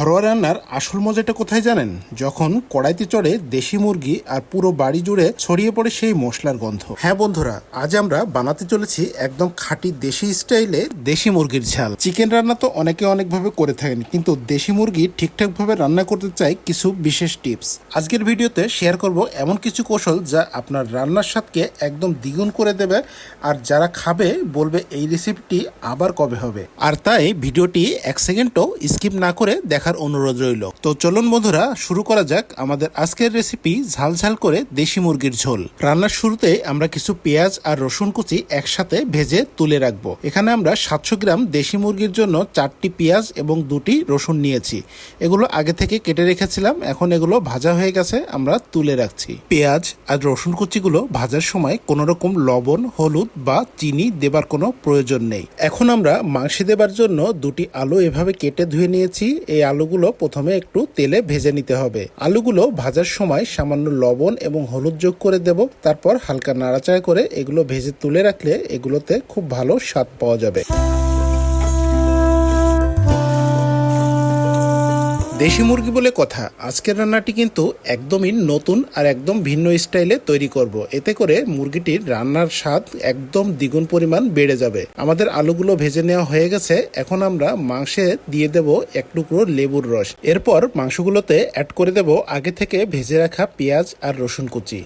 ঘরোয়া রান্নার আসল মজাটা কোথায় জানেন? যখন কড়াইতে চড়ে দেশি মুরগি আর পুরো বাড়ি জুড়ে ছড়িয়ে পড়ে সেই মশলার গন্ধ। হ্যাঁ বন্ধুরা, আজ আমরা বানাতে চলেছি একদম খাঁটি দেশি স্টাইলে দেশি মুরগির ঝাল। চিকেন রান্না তো অনেকে অনেকভাবে করে থাকেন, কিন্তু দেশি মুরগি ঠিকঠাকভাবে রান্না করতে চাই কিছু বিশেষ টিপস। আজকের ভিডিওতে শেয়ার করব এমন কিছু কৌশল যা আপনার রান্নার স্বাদকে একদম দ্বিগুণ করে দেবে আর যারা খাবে বলবে এই রেসিপিটি আবার কবে হবে। আর তাই ভিডিওটি এক সেকেন্ডও স্কিপ না করে দেখার অনুরোধ রইল। তো চলুন বন্ধুরা, শুরু করা যাক আমাদের আজকের রেসিপি ঝাল ঝাল করে দেশি মুরগির ঝোল। রান্নার শুরুতে আমরা কিছু পেঁয়াজ আর রসুন কুচি একসাথে ভেজে তুলে রাখব। এখানে আমরা সাতশো গ্রাম দেশি মুরগির জন্য চারটি পেঁয়াজ এবং দুটি রসুন নিয়েছি। এগুলো আগে থেকে কেটে রেখেছিলাম, এখন এগুলো ভাজা হয়ে গেছে, আমরা তুলে রাখছি। পেঁয়াজ আর রসুন কুচিগুলো ভাজার সময় কোনো রকম লবণ, হলুদ বা চিনি দেবার কোনো প্রয়োজন নেই। এখন আমরা মাংসে দেবার জন্য দুটি আলু এভাবে কেটে ধুয়ে নিয়েছি। এই আলুগুলো প্রথমে একটু তেলে ভেজে নিতে হবে। আলুগুলো ভাজার সময় সামান্য লবণ এবং হলুদ যোগ করে দেব। তারপর হালকা নাড়াচাড়া করে এগুলো ভেজে তুলে রাখলে এগুলোতে খুব ভালো স্বাদ পাওয়া যাবে। দেশি মুরগি বলে কথা, আজকের রান্নাটি কিন্তু একদমই নতুন আর একদম ভিন্ন স্টাইলে তৈরি করব। এতে করে মুরগিটির রান্নার স্বাদ একদম দ্বিগুণ পরিমাণ বেড়ে যাবে। আমাদের আলুগুলো ভেজে নেওয়া হয়ে গেছে। এখন আমরা মাংসে দিয়ে দেব এক টুকরো লেবুর রস। এরপর মাংসগুলোতে অ্যাড করে দেব আগে থেকে ভেজে রাখা পেঁয়াজ আর রসুন কুচি।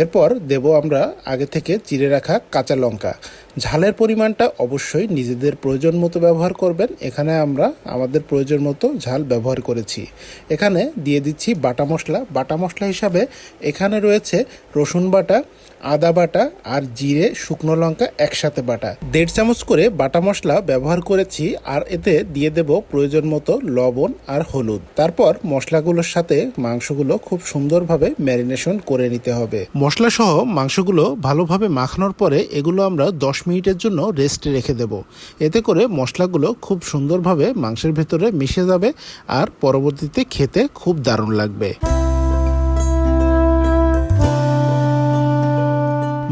এরপর দেব আমরা আগে থেকে চিড়ে রাখা কাঁচা লঙ্কা। ঝালের পরিমাণটা অবশ্যই নিজেদের প্রয়োজন মতো ব্যবহার করবেন। এখানে আমরা আমাদের প্রয়োজন মতো ঝাল ব্যবহার করেছি। এখানে দিয়ে দিচ্ছি বাটা মশলা। বাটা মশলা হিসাবে এখানে রয়েছে রসুন বাটা, আদা বাটা আর জিরে, শুকনো লঙ্কা একসাথে বাটা। দেড় চামচ করে বাটা মশলা ব্যবহার করেছি আর এতে দিয়ে দেব প্রয়োজন মতো লবণ আর হলুদ। তারপর মশলাগুলোর সাথে মাংসগুলো খুব সুন্দরভাবে ম্যারিনেশন করে নিতে হবে। মশলা সহ মাংসগুলো ভালোভাবে মাখানোর পরে এগুলো আমরা দশ মিনিটের জন্য রেস্টে রেখে দেব। এতে করে মশলাগুলো খুব সুন্দরভাবে মাংসের ভেতরে মিশে যাবে আর পরবর্তীতে খেতে খুব দারুণ লাগবে।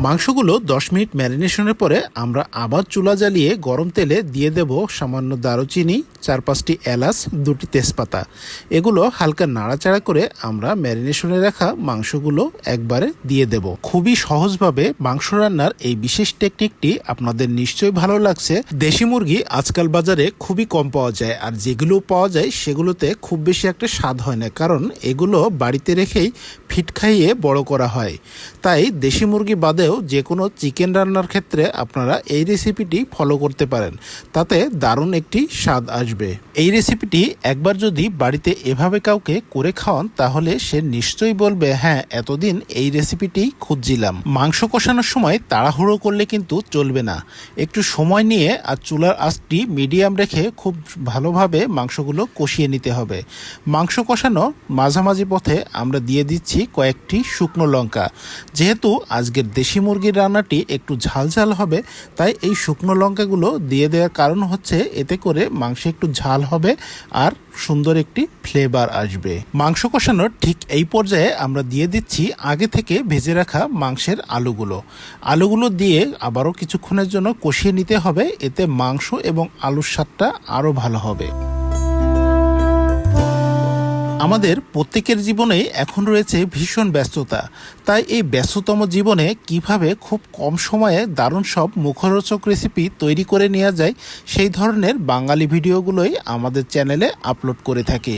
মাংসগুলো দশ মিনিট ম্যারিনেশনের পরে আমরা আবার চুলা জ্বালিয়ে গরম তেলে দিয়ে দেব সামান্য দারুচিনি চার পাঁচটি এলাচ, দুটি তেজপাতা। এগুলো হালকা নাড়াচাড়া করে আমরা ম্যারিনেশনে রাখা মাংসগুলো একবারে দিয়ে দেব। খুবই সহজভাবে মাংস রান্নার এই বিশেষ টেকনিকটি আপনাদের নিশ্চয়ই ভালো লাগছে। দেশি মুরগি আজকাল বাজারে খুবই কম পাওয়া যায় আর যেগুলো পাওয়া যায় সেগুলোতে খুব বেশি একটা স্বাদ হয় না, কারণ এগুলো বাড়িতে রেখেই ফিট খাইয়ে বড় করা হয়। তাই দেশি মুরগি বাদেও যে কোনো চিকেন রান্নার ক্ষেত্রে আপনারা এই রেসিপিটি ফলো করতে পারেন। তাতে দারুণ একটি স্বাদ আসবে। এই রেসিপিটি একবার যদি বাড়িতে এভাবে কাউকে করে খাওয়ান, তাহলে সে নিশ্চয়ই বলবে হ্যাঁ এতদিন এই রেসিপিটি খুঁজছিলাম। মাংস কষানোর সময় তাড়াহুড়ো করলে কিন্তু চলবে না। একটু সময় নিয়ে আর চুলার আঁচটি মিডিয়াম রেখে খুব ভালোভাবে মাংসগুলো কষিয়ে নিতে হবে। মাংস কষানো মাঝামাঝি পথে আমরা দিয়ে দিচ্ছি কয়েকটি শুকনো লঙ্কা। যেহেতু আজকের দেশি মুরগির রান্নাটি একটু ঝাল ঝাল হবে, তাই এই শুকনো লঙ্কাগুলো দিয়ে দেওয়ার কারণ হচ্ছে এতে করে মাংসে একটু ঝাল হবে আর সুন্দর একটি ফ্লেভার আসবে। মাংস কষানোর ঠিক এই পর্যায়ে আমরা দিয়ে দিচ্ছি আগে থেকে ভেজে রাখা মাংসের আলুগুলো। আলুগুলো দিয়ে আবারও কিছুক্ষণের জন্য কষিয়ে নিতে হবে, এতে মাংস এবং আলুর স্বাদটা আরও ভালো হবে। আমাদের প্রত্যেকের জীবনে এখন রয়েছে ভীষণ ব্যস্ততা। তাই এই ব্যস্ততম জীবনে কীভাবে খুব কম সময়ে দারুণ সব মুখরোচক রেসিপি তৈরি করে নেওয়া যায়, সেই ধরনের বাঙালি ভিডিওগুলোই আমাদের চ্যানেলে আপলোড করে থাকে।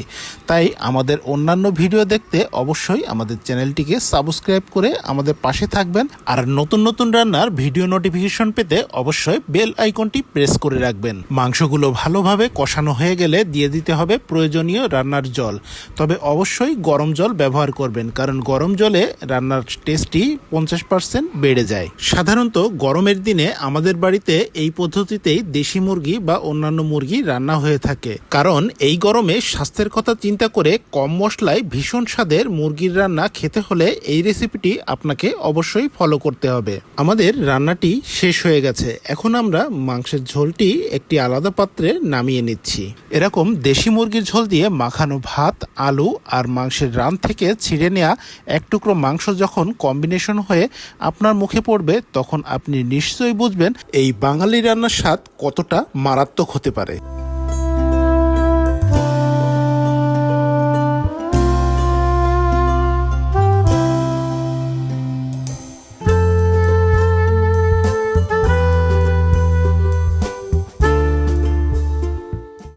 তাই আমাদের অন্যান্য ভিডিও দেখতে অবশ্যই আমাদের চ্যানেলটিকে সাবস্ক্রাইব করে আমাদের পাশে থাকবেন। আর নতুন নতুন রান্নার ভিডিও নোটিফিকেশন পেতে অবশ্যই বেল আইকনটি প্রেস করে রাখবেন। মাংসগুলো ভালোভাবে কষানো হয়ে গেলে দিয়ে দিতে হবে প্রয়োজনীয় রান্নার জল। তবে অবশ্যই গরম জল ব্যবহার করবেন, কারণ গরম জলে রান্নার টেস্টটি পঞ্চাশ পার্সেন্ট বেড়ে যায়। সাধারণত গরমের দিনে আমাদের বাড়িতে এই পদ্ধতিতেই দেশি মুরগি বা অন্যান্য মুরগি রান্না হয়ে থাকে। কারণ এই গরমে স্বাস্থ্যের কথা চিন্তা করে কম মশলায় ভীষণ স্বাদের মুরগির রান্না খেতে হলে এই রেসিপিটি আপনাকে অবশ্যই ফলো করতে হবে। আমাদের রান্নাটি শেষ হয়ে গেছে। এখন আমরা মাংসের ঝোলটি একটি আলাদা পাত্রে নামিয়ে নিচ্ছি। এরকম দেশি মুরগির ঝোল দিয়ে মাখানো ভাত আলু আর মাংসের রান থেকে ছিঁড়ে নেওয়া এক টুকরো মাংস যখন কম্বিনেশন হয়ে আপনার মুখে পড়বে, তখন আপনি নিশ্চয়ই বুঝবেন এই বাঙালি রান্নার স্বাদ কতটা মারাত্মক হতে পারে।